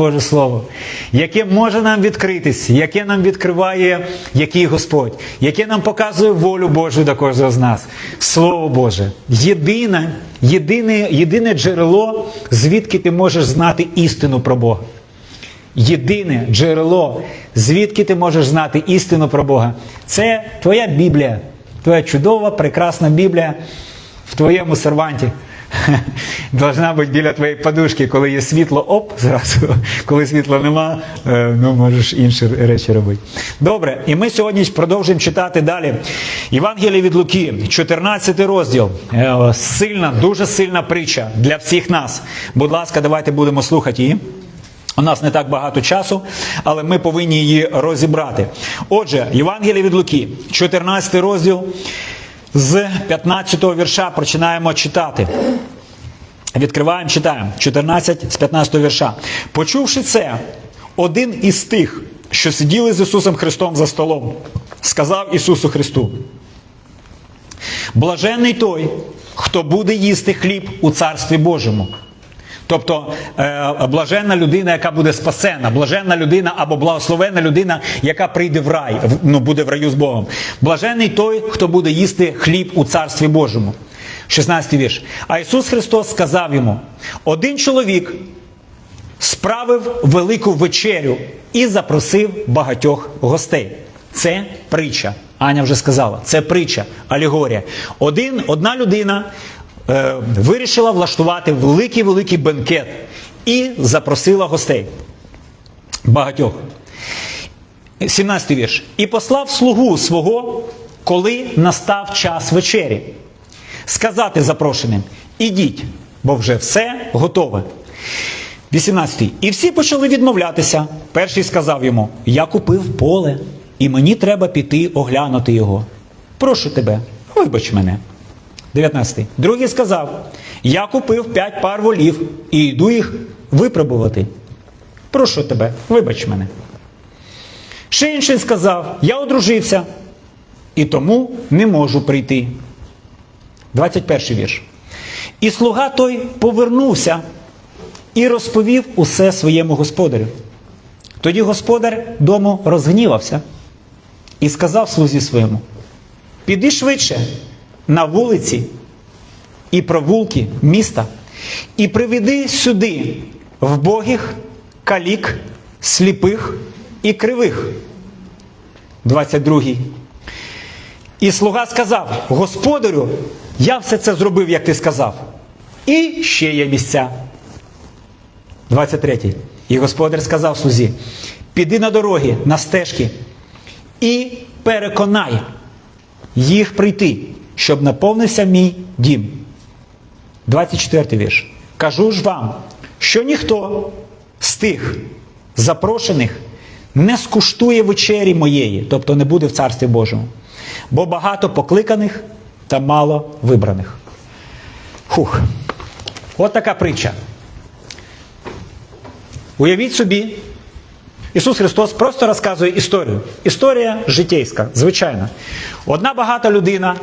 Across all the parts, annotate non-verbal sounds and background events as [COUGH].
Боже Слово, яке може нам відкритись, яке нам відкриває який Господь, яке нам показує волю Божу до кожного з нас. Слово Боже, єдине, єдине, єдине джерело, звідки ти можеш знати істину про Бога. Єдине джерело, звідки ти можеш знати істину про Бога, це твоя Біблія, твоя чудова, прекрасна Біблія в твоєму серванті. [LAUGHS] Должна бути біля твоєї подушки, коли є світло, оп, зразу, коли світла нема, е, ну можеш інші речі робити. Добре, і ми сьогодні продовжуємо читати далі. Євангеліє від Луки, 14 розділ. Е, Сильна, дуже сильна притча для всіх нас. Будь ласка, давайте будемо слухати її. У нас не так багато часу, але ми повинні її розібрати. Отже, Євангеліє від Луки, 14 розділ з 15 вірша починаємо читати. Відкриваємо, читаємо 14 з 15 вірша. Почувши це, один із тих, що сиділи з Ісусом Христом за столом, сказав Ісусу Христу: Блаженний той, хто буде їсти хліб у Царстві Божому. Тобто е, блаженна людина, яка буде спасена, блаженна людина або благословенна людина, яка прийде в рай, ну буде в раю з Богом. Блаженний той, хто буде їсти хліб у Царстві Божому. 16 вірш. А Ісус Христос сказав йому: один чоловік справив велику вечерю і запросив багатьох гостей. Це притча. Аня вже сказала, це притча, алегорія. Один, одна людина е, вирішила влаштувати великий-великий бенкет і запросила гостей. Багатьох. 17 вірш. І послав слугу свого, коли настав час вечері. Сказати запрошеним: ідіть, бо вже все готове. 18. І всі почали відмовлятися. Перший сказав йому: Я купив поле, і мені треба піти оглянути його. Прошу тебе, вибач мене. 19. Другий сказав: Я купив п'ять пар волів і йду їх випробувати. Прошу тебе, вибач мене. Ще інший сказав: Я одружився і тому не можу прийти. 21 вірш. І слуга той повернувся і розповів усе своєму господарю. Тоді господар дому розгнівався і сказав слузі своєму: Піди швидше на вулиці і провулки міста, і приведи сюди вбогих, калік, сліпих і кривих. 22. І слуга сказав: Господарю, я все це зробив, як ти сказав. І ще є місця. 23. І господар сказав слузі: піди на дороги, на стежки і переконай їх прийти, щоб наповнився мій дім. 24 вірш. Кажу ж вам, що ніхто з тих запрошених не скуштує вечері моєї, тобто не буде в Царстві Божому, бо багато покликаних та мало вибраних. Хух. От така притча. Уявіть собі, Ісус Христос просто розказує історію. Історія житейська, звичайна. Одна багата людина.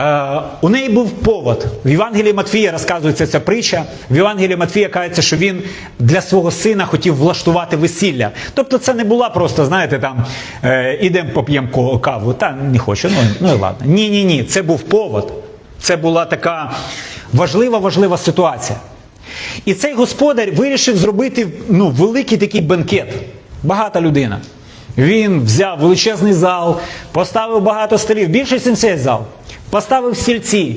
Е, у неї був повод. В Євангелії Матфія розказується ця притча. В Євангелії Матфія кажеться, що він для свого сина хотів влаштувати весілля. Тобто це не була просто, знаєте, там е, ідемо поп'ємо каву. Та не хочу, ну, ну і ладно. Ні, ні, ні. Це був повод. Це була така важлива, важлива ситуація. І цей господар вирішив зробити ну, великий такий бенкет. Багата людина. Він взяв величезний зал, поставив багато столів, більше ніж цей зал, поставив стільці.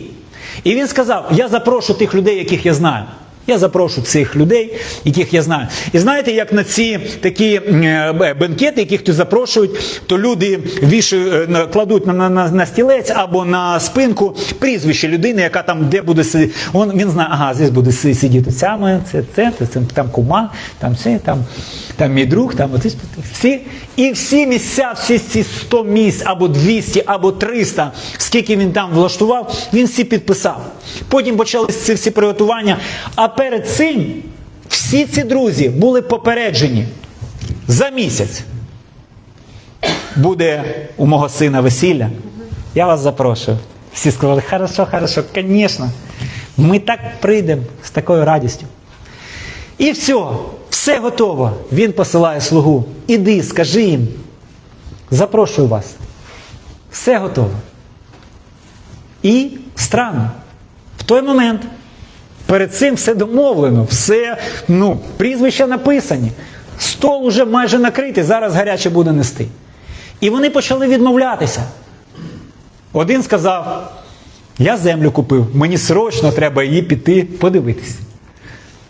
І він сказав: Я запрошу тих людей, яких я знаю. Я запрошу цих людей, яких я знаю. І знаєте, як на ці такі е, бенкети, яких ти запрошують, то люди вішають, е, кладуть на, на, на стілець або на спинку прізвище людини, яка там де буде сидіти. Он, він знає, ага, здесь буде сидіти ця моя, це, це, це, там кума, там це, там, там мій друг, там оці, всі. І всі місця, всі ці 100 місць, або 200, або 300, скільки він там влаштував, він всі підписав. Потім почалися ці всі приготування. Перед цим всі ці друзі були попереджені за місяць. Буде у мого сина весілля. Я вас запрошую. Всі сказали, хорошо, хорошо, звісно. Ми так прийдемо з такою радістю. І все. Все готово. Він посилає слугу. Іди, скажи їм. Запрошую вас. Все готово. І странно. В той момент перед цим все домовлено, все, ну, прізвища написані. Стол уже майже накритий, зараз гаряче буде нести. І вони почали відмовлятися. Один сказав: Я землю купив, мені срочно треба її піти подивитись.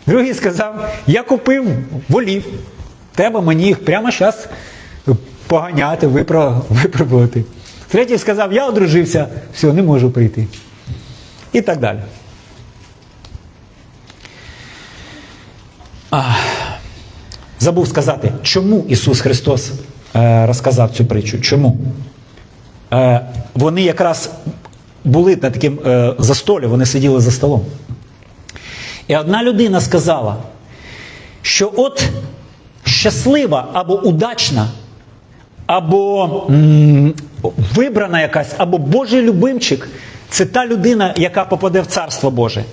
Другий сказав: Я купив волів. Треба мені їх прямо зараз поганяти, [LAUGHS] випробувати. Третій сказав, я одружився, все, не можу прийти. І так далі. А, забув сказати, чому Ісус Христос е, розказав цю притчу? Чому? Е, вони якраз були на таким е, застолі, вони сиділи за столом. І одна людина сказала, що от щаслива або удачна, або м, вибрана якась, або Божий любимчик це та людина, яка попаде в Царство Боже.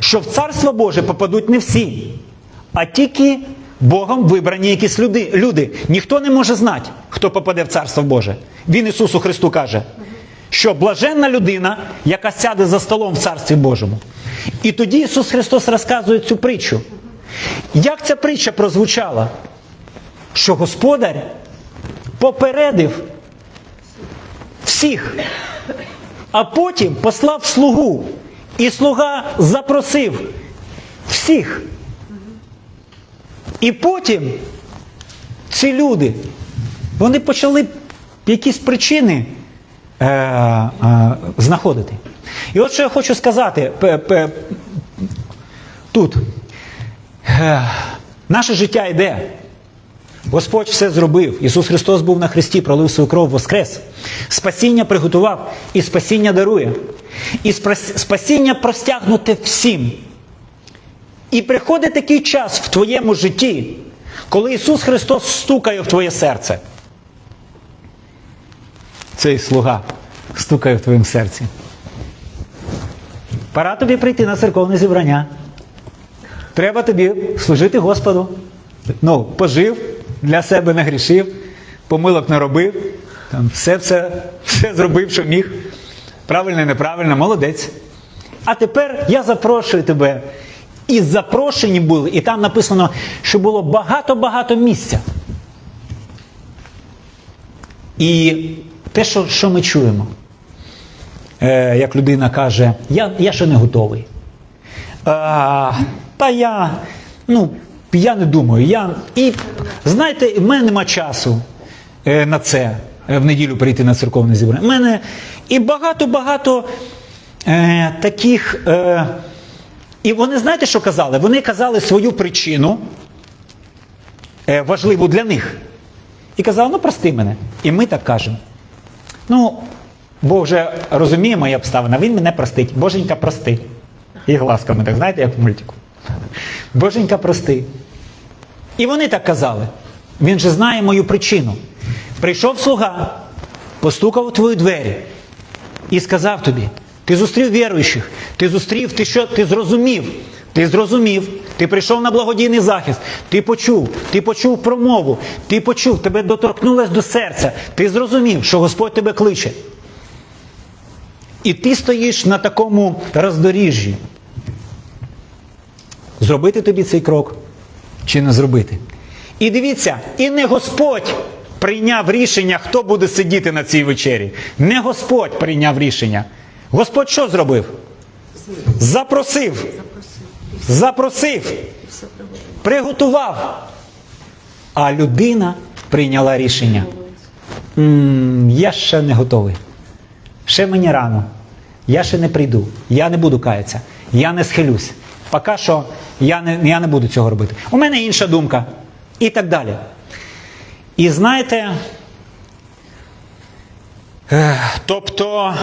Що в Царство Боже попадуть не всі, а тільки Богом вибрані якісь люди. люди. Ніхто не може знати, хто попаде в Царство Боже. Він Ісусу Христу каже, що блаженна людина, яка сяде за столом в Царстві Божому. І тоді Ісус Христос розказує цю притчу. Як ця притча прозвучала? Що Господар попередив всіх, а потім послав слугу, і слуга запросив всіх. І потім ці люди, вони почали якісь причини е, е, знаходити. І от що я хочу сказати п- п- тут. Е, наше життя йде. Господь все зробив. Ісус Христос був на Христі, пролив свою кров, воскрес. Спасіння приготував і спасіння дарує. І спасіння простягнуте всім. І приходить такий час в твоєму житті, коли Ісус Христос стукає в твоє серце. Цей слуга стукає в твоєму серці. Пора тобі прийти на церковне зібрання. Треба тобі служити Господу. Ну, пожив, для себе не грішив, помилок не робив, там, все, все, все зробив, що міг. Правильно, неправильно, молодець. А тепер я запрошую тебе. І запрошені були, і там написано, що було багато-багато місця. І те, що, що ми чуємо, е, як людина каже, я, я ще не готовий. А, та я, ну, я не думаю. Я, і знаєте, в мене нема часу е, на це, е, в неділю прийти на церковне зібрання. У мене і багато-багато е, таких. Е, і вони знаєте, що казали? Вони казали свою причину, е, важливу для них. І казали, ну прости мене. І ми так кажемо. Ну, Бог вже розуміє мої обставини, він мене простить. Боженька прости. І глазками, так знаєте, як в мультику. Боженька прости. І вони так казали. Він же знає мою причину. Прийшов слуга, постукав у твої двері і сказав тобі: ти зустрів віруючих, ти зустрів, ти що, ти зрозумів, ти зрозумів, ти прийшов на благодійний захист, ти почув, ти почув промову, ти почув, тебе доторкнулось до серця, ти зрозумів, що Господь тебе кличе. І ти стоїш на такому роздоріжжі. Зробити тобі цей крок чи не зробити? І дивіться, і не Господь прийняв рішення, хто буде сидіти на цій вечері. Не Господь прийняв рішення. Господь що зробив? Запросив. Запросив. Приготував. А людина прийняла рішення. «М, я ще не готовий. Ще мені рано. Я ще не прийду. Я не буду каятися. Я не схилюсь. Поки що я не, я не буду цього робити. У мене інша думка. І так далі. І знаєте, тобто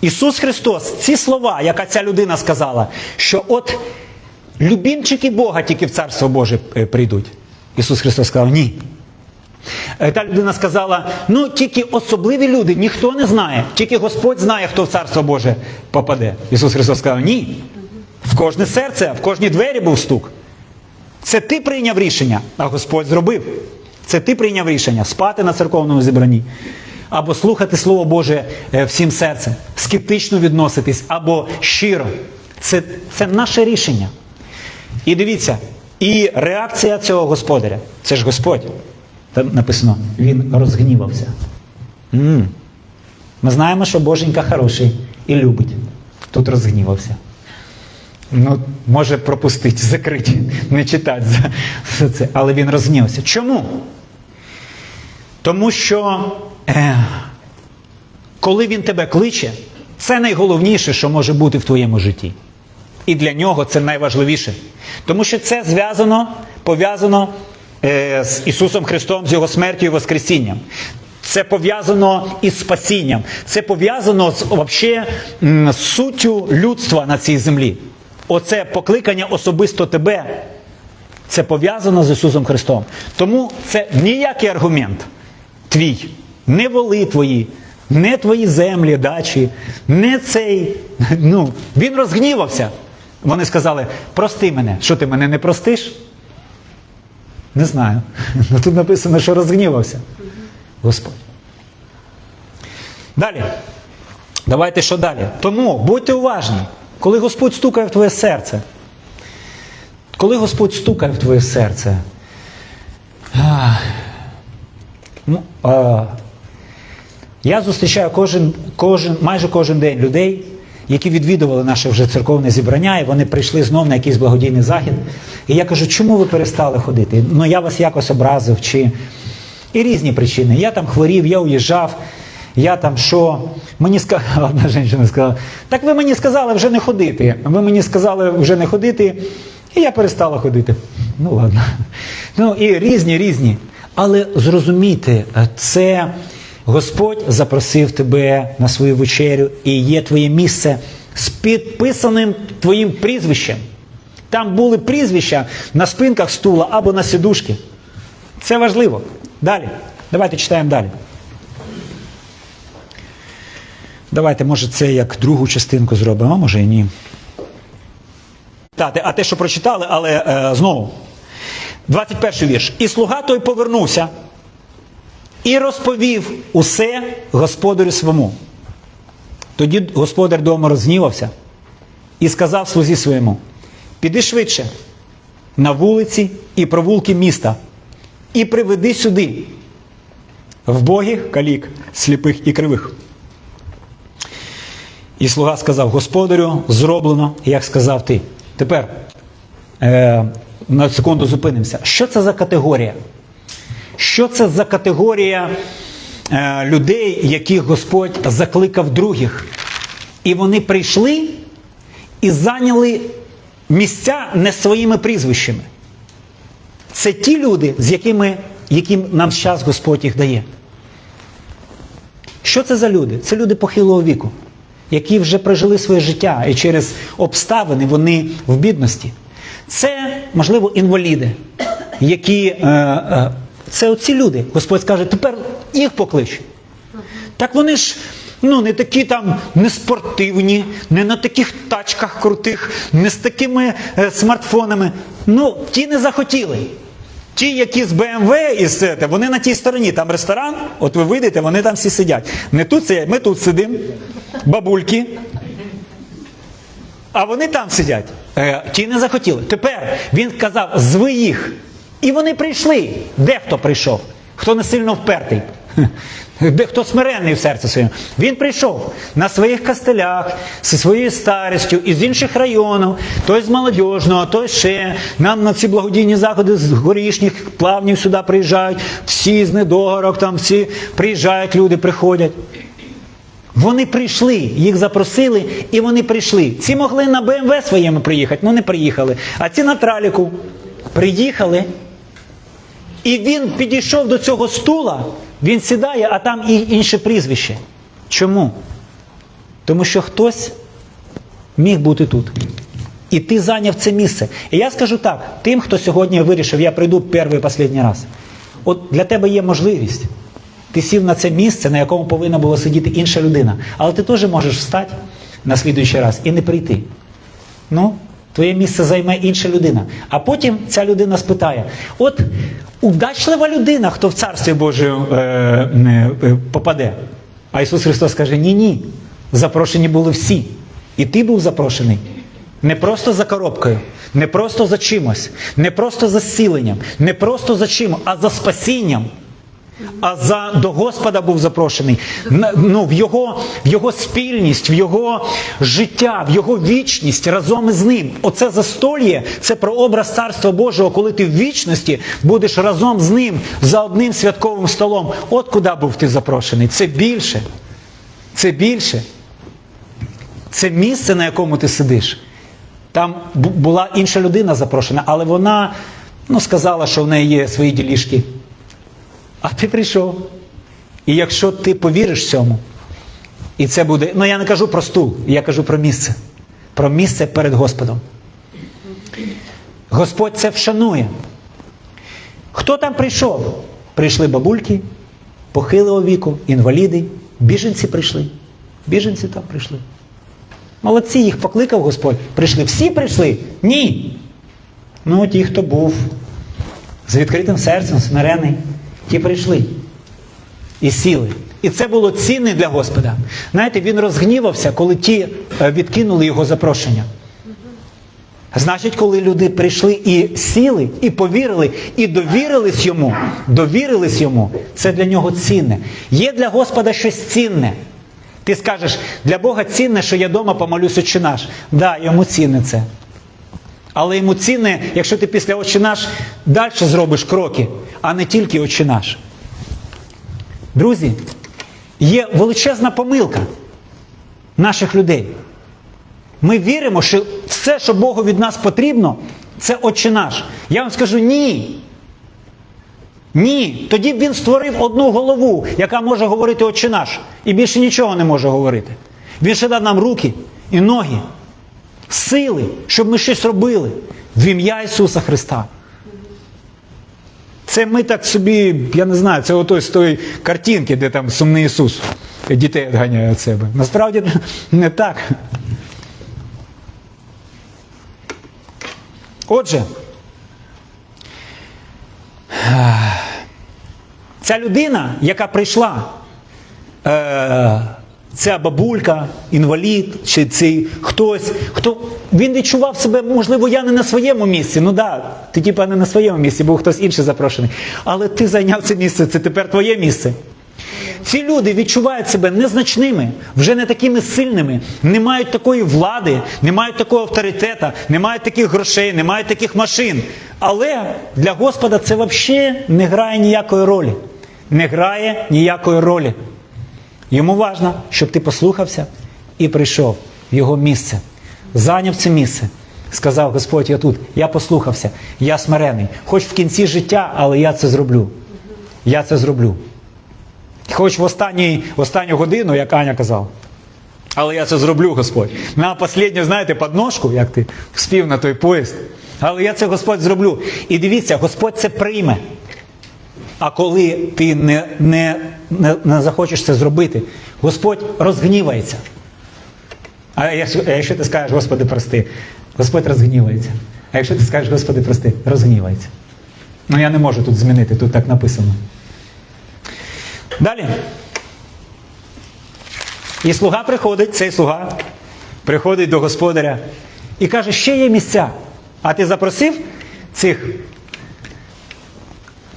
Ісус Христос, ці слова, яка ця людина сказала, що от любімчики Бога тільки в Царство Боже е, прийдуть. Ісус Христос сказав, ні. Е, Та людина сказала: ну тільки особливі люди, ніхто не знає, тільки Господь знає, хто в Царство Боже попаде. Ісус Христос сказав, ні. В кожне серце, в кожні двері був стук. Це ти прийняв рішення, а Господь зробив. Це ти прийняв рішення спати на церковному зібранні, або слухати Слово Боже е, всім серцем, скептично відноситись, або щиро. Це, це наше рішення. І дивіться, і реакція цього господаря це ж Господь. Там написано, він розгнівався. м Ми знаємо, що Боженька хороший і любить. Тут розгнівався. Ну, може пропустити, закрити, не читати за це. Але він розгнівався. Чому? Тому що е, коли він тебе кличе, це найголовніше, що може бути в твоєму житті. І для нього це найважливіше. Тому що це зв'язано, пов'язано е, з Ісусом Христом, з Його смертю і Воскресінням. Це пов'язано із спасінням. Це пов'язано з вообще, м, суттю людства на цій землі. Оце покликання особисто тебе. Це пов'язано з Ісусом Христом. Тому це ніякий аргумент твій, не воли твої, не твої землі, дачі, не цей. Ну, він розгнівався. Вони сказали: прости мене. Що ти мене не простиш? Не знаю. [LAUGHS] Ну, Тут написано, що розгнівався. Господь. Далі. Давайте що далі. Тому будьте уважні, коли Господь стукає в твоє серце. Коли Господь стукає в твоє серце, ну, а, я зустрічаю кожен, кожен, майже кожен день людей, які відвідували наше вже церковне зібрання, і вони прийшли знов на якийсь благодійний захід. І я кажу, чому ви перестали ходити? Ну я вас якось образив, чи і різні причини. Я там хворів, я уїжджав, я там що. Мені сказала, [LAUGHS] одна жінка сказала, так ви мені сказали вже не ходити. Ви мені сказали вже не ходити, і я перестала ходити. Ну ладно. Ну і різні, різні. Але зрозумійте, це Господь запросив тебе на свою вечерю, і є твоє місце з підписаним твоїм прізвищем. Там були прізвища на спинках стула або на сідушки. Це важливо. Далі. Давайте читаємо далі. Давайте, може, це як другу частинку зробимо, а може і ні. А те, що прочитали, але е, знову. 21 вірш. І слуга той повернувся і розповів усе господарю своєму. Тоді господар дому розгнівався і сказав слузі своєму: піди швидше на вулиці і провулки міста, і приведи сюди вбогих калік, сліпих і кривих. І слуга сказав: Господарю, зроблено, як сказав ти. Тепер е, на секунду зупинимося. Що це за категорія? Що це за категорія е, людей, яких Господь закликав других? І вони прийшли і зайняли місця не своїми прізвищами. Це ті люди, з якими, яким нам час Господь їх дає. Що це за люди? Це люди похилого віку, які вже прожили своє життя і через обставини вони в бідності. Це, можливо, інваліди, які. Е, е, це оці люди. Господь скаже, тепер їх поклич. Так вони ж ну, не такі там не спортивні, не на таких тачках крутих, не з такими е, смартфонами. Ну, ті не захотіли. Ті, які з БМВ і з вони на тій стороні, там ресторан, от ви вийдете, вони там всі сидять. Не тут сидять, ми тут сидимо, бабульки. А вони там сидять. Е, ті не захотіли. Тепер він казав, зви їх. І вони прийшли. Дехто прийшов, хто не сильно впертий. Де хто смиренний в серці своєму. Він прийшов на своїх кастелях зі своєю старістю із інших районів, той з молодіжного, той ще. Нам на ці благодійні заходи з горішніх плавнів сюди приїжджають, всі з недогорок, там всі приїжджають, люди приходять. Вони прийшли, їх запросили, і вони прийшли. Ці могли на БМВ своєму приїхати, ну не приїхали. А ці на траліку приїхали. І він підійшов до цього стула, він сідає, а там і інше прізвище. Чому? Тому що хтось міг бути тут. І ти зайняв це місце. І я скажу так: тим, хто сьогодні вирішив, я прийду перший і останній раз. От для тебе є можливість. Ти сів на це місце, на якому повинна була сидіти інша людина. Але ти теж можеш встати на слідуючий раз і не прийти. Ну, Твоє місце займе інша людина. А потім ця людина спитає: от удачлива людина, хто в Царстві Божому е, е, попаде. А Ісус Христос каже: ні, ні. Запрошені були всі. І ти був запрошений. Не просто за коробкою, не просто за чимось, не просто за зціленням, не просто за чим, а за спасінням. А за до Господа був запрошений ну, в його, в його спільність, в його життя, в його вічність разом із ним. Оце застольє це про образ Царства Божого, коли ти в вічності будеш разом з ним за одним святковим столом. От куди був ти запрошений. Це більше. Це більше. Це місце, на якому ти сидиш. Там була інша людина запрошена, але вона ну, сказала, що в неї є свої ділішки. А ти прийшов. І якщо ти повіриш цьому, і це буде. Ну я не кажу про стул, я кажу про місце. Про місце перед Господом. Господь це вшанує. Хто там прийшов? Прийшли бабульки, похилого віку, інваліди, біженці прийшли. Біженці там прийшли. Молодці, їх покликав Господь. Прийшли. Всі прийшли? Ні. Ну, ті, хто був з відкритим серцем, смирений, ті прийшли і сіли. І це було цінне для Господа. Знаєте, він розгнівався, коли ті е, відкинули його запрошення. Значить, коли люди прийшли і сіли, і повірили, і довірились йому, довірились йому, це для нього цінне. Є для Господа щось цінне. Ти скажеш, для Бога цінне, що я вдома помолюсь «Отче наш». Да, йому цінне це. Але йому цінне, якщо ти після «Отче наш» далі зробиш кроки, а не тільки «Отче наш». Друзі, є величезна помилка наших людей. Ми віримо, що все, що Богу від нас потрібно, це «Отче наш». Я вам скажу ні. Ні. Тоді б він створив одну голову, яка може говорити «Отче наш», і більше нічого не може говорити. Він ще дав нам руки і ноги, сили, щоб ми щось робили в ім'я Ісуса Христа. Це ми так собі, я не знаю, це ото з тої картинки, де там сумний Ісус дітей відганяє від себе. Насправді не так. Отже, ця людина, яка прийшла, е, ця бабулька, інвалід, чи цей хтось, хто він відчував себе, можливо, я не на своєму місці. Ну да, ти типа не на своєму місці, був хтось інший запрошений. Але ти зайняв це місце, це тепер твоє місце. Ці люди відчувають себе незначними, вже не такими сильними, не мають такої влади, не мають такого авторитета, не мають таких грошей, не мають таких машин. Але для Господа це взагалі не грає ніякої ролі. Не грає ніякої ролі. Йому важливо, щоб ти послухався і прийшов в його місце, зайняв це місце. Сказав Господь, я тут, я послухався, я смирений. Хоч в кінці життя, але я це зроблю. Я це зроблю. Хоч в, останній, останню годину, як Аня казала. Але я це зроблю, Господь. На останню, знаєте, подножку, як ти спів на той поїзд. Але я це Господь зроблю. І дивіться, Господь це прийме. А коли ти не, не, не, не захочеш це зробити, Господь розгнівається. А якщо, якщо ти скажеш, Господи, прости, Господь розгнівається. А якщо ти скажеш, Господи, прости, розгнівається. Ну я не можу тут змінити, тут так написано. Далі. І слуга приходить, цей слуга приходить до господаря і каже, ще є місця. А ти запросив цих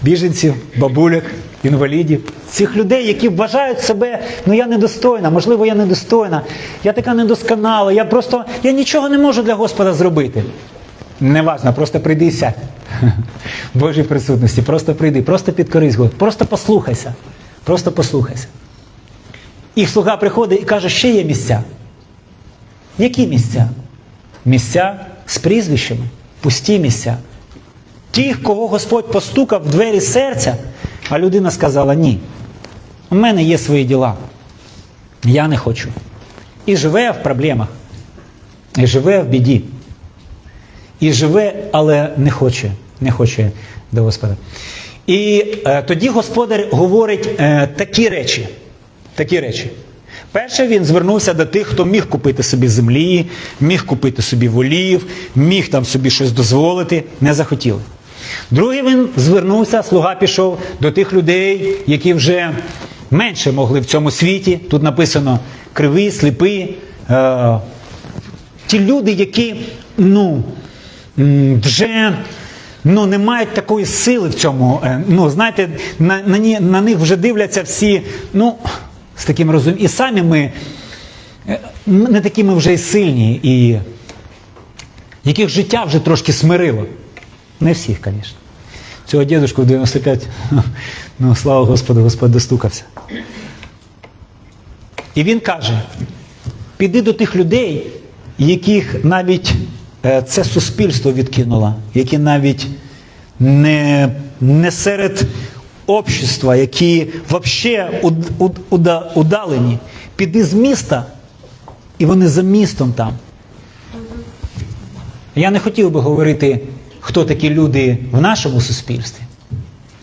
біженців, бабуляк, інвалідів, цих людей, які вважають себе, ну я недостойна, можливо, я недостойна, я така недосконала, я просто я нічого не можу для Господа зробити. Неважно, просто прийди і сядь. [LAUGHS] Божій присутності, просто прийди, просто підкорись Господь, просто послухайся. Просто послухайся. І слуга приходить і каже, ще є місця. Які місця? Місця з прізвищами, пусті місця. Ті, кого Господь постукав в двері серця, а людина сказала: ні. У мене є свої діла. Я не хочу. І живе в проблемах, і живе в біді. І живе, але не хоче, не хоче до Господа. І е, тоді господар говорить е, такі речі. Такі речі. Перше, він звернувся до тих, хто міг купити собі землі, міг купити собі волів, міг там собі щось дозволити, не захотіли. Другий він звернувся, слуга пішов до тих людей, які вже менше могли в цьому світі. Тут написано криві, сліпі, е, ті люди, які ну, вже ну, не мають такої сили в цьому. е, Ну, знаєте, на, на, на них вже дивляться всі, ну, з таким розумінням. І самі ми е, не такі ми вже й сильні, і яких життя вже трошки смирило. Не всіх, звісно. Цього дідушку в 95, [LAUGHS] ну, слава Господу, Господь достукався. І він каже: піди до тих людей, яких навіть е, це суспільство відкинуло, які навіть не, не серед общества, які взагалі уд, уд, уда- удалені. Піди з міста, і вони за містом там. Я не хотів би говорити, хто такі люди в нашому суспільстві.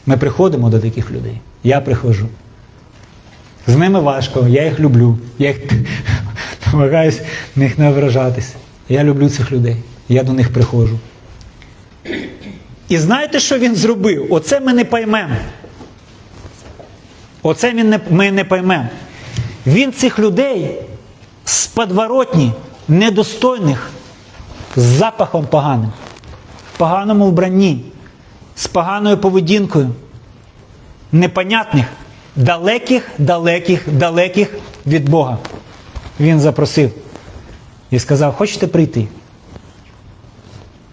Ми приходимо до таких людей. Я приходжу. З ними важко, я їх люблю. Я їх [LAUGHS] намагаюсь на них не ображатись. Я люблю цих людей. Я до них приходжу. І знаєте, що він зробив? Оце ми не поймемо. Оце він не, ми не поймемо. Він цих людей з подворотні, недостойних, з запахом поганим, поганому вбранні, з поганою поведінкою, непонятних, далеких, далеких, далеких від Бога. Він запросив і сказав: хочете прийти?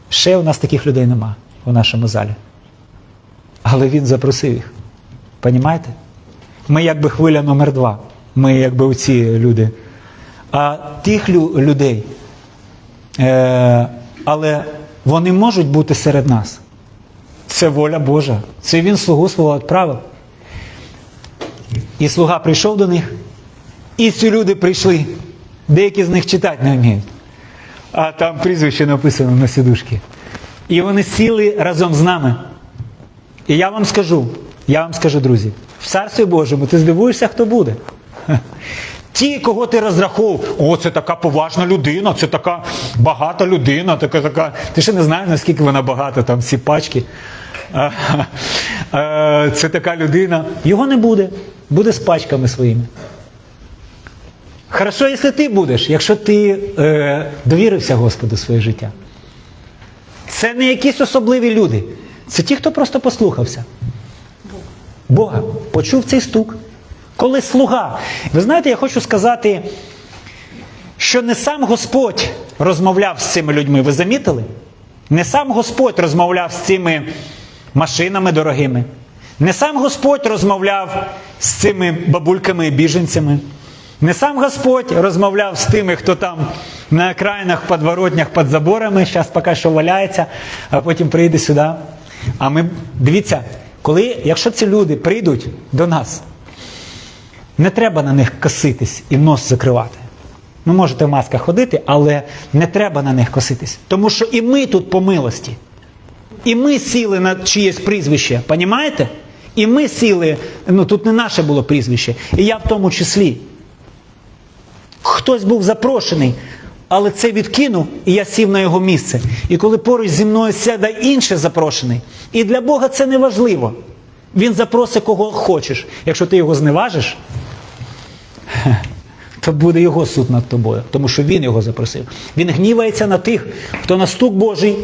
Ще у нас таких людей нема у нашому залі. Але він запросив їх. Понімаєте? Ми якби хвиля номер два. Ми якби оці люди. А тих лю- людей, е, але вони можуть бути серед нас. Це воля Божа. Це він слугу свого відправив. І слуга прийшов до них, і ці люди прийшли. Деякі з них читати не вміють. А там прізвище написано на сідушці. І вони сіли разом з нами. І я вам скажу, я вам скажу, друзі, в Царстві Божому ти здивуєшся, хто буде. Ті, кого ти розраховував, о, це така поважна людина, це така багата людина, така, така. Ти ще не знаєш, наскільки вона багата, там всі пачки. Це така людина. Його не буде. Буде з пачками своїми. Хорошо, якщо ти будеш, якщо ти е, довірився Господу своє життя. Це не якісь особливі люди. Це ті, хто просто послухався. Бога почув цей стук. Коли слуга. Ви знаєте, я хочу сказати, що не сам Господь розмовляв з цими людьми. Ви замітили? Не сам Господь розмовляв з цими машинами дорогими. Не сам Господь розмовляв з цими бабульками і біженцями. Не сам Господь розмовляв з тими, хто там на окраїнах, подворотнях, під заборами, зараз поки що валяється, а потім прийде сюди. А ми дивіться, коли, якщо ці люди прийдуть до нас, не треба на них коситись і нос закривати. Ну, можете в масках ходити, але не треба на них коситись. Тому що і ми тут по милості. І ми сіли на чиєсь прізвище, понімаєте? І ми сіли, ну тут не наше було прізвище, і я в тому числі. Хтось був запрошений, але це відкинув, і я сів на його місце. І коли поруч зі мною сяде інший запрошений, і для Бога це не важливо. Він запросить кого хочеш. Якщо ти його зневажиш, [LAUGHS] то буде його суд над тобою, тому що він його запросив. Він гнівається на тих, хто на стук Божий,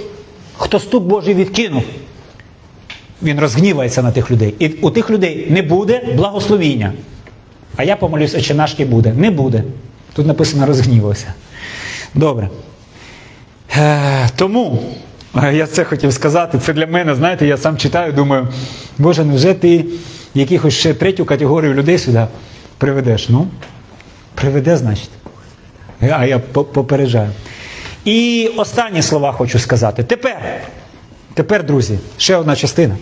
хто стук Божий відкинув. Він розгнівається на тих людей. І у тих людей не буде благословіння. А я помолюсь, чи нашки буде. Не буде. Тут написано розгнівався. Добре. Е, тому е, я це хотів сказати. Це для мене, знаєте, я сам читаю, думаю, Боже, невже ти якихось ще третю категорію людей сюди приведеш? Ну, приведе, значить. А я попереджаю. І останні слова хочу сказати. Тепер, тепер, друзі, ще одна частина.